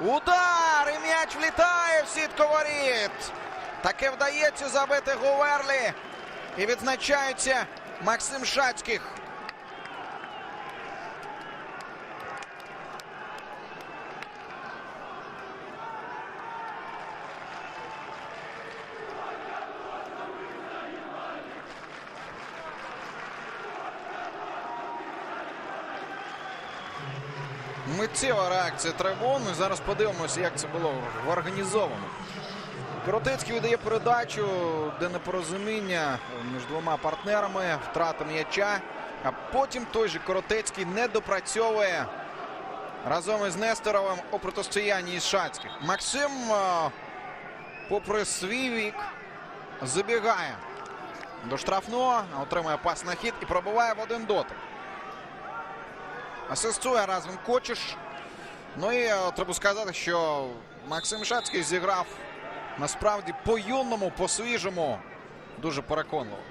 Удар! І м'яч влітає в сітку воріт. Таке вдається забити Гуверлі. І відзначається Максим Шацьких. Миттєва реакція трибун. Ми зараз подивимося, як це було організовано. Коротецький видає передачу, де непорозуміння між двома партнерами, втрата м'яча. А потім той же Коротецький не допрацьовує разом із Несторовим у протистоянні із Шацьких. Максим, е, попри свій вік, забігає до штрафного, отримує пас на хід і пробиває в один дотик. Асистує разом Кочеш. Ну і е, треба сказати, що Максим Шацький зіграв насправді по-юному, по-свіжому. Дуже переконливо.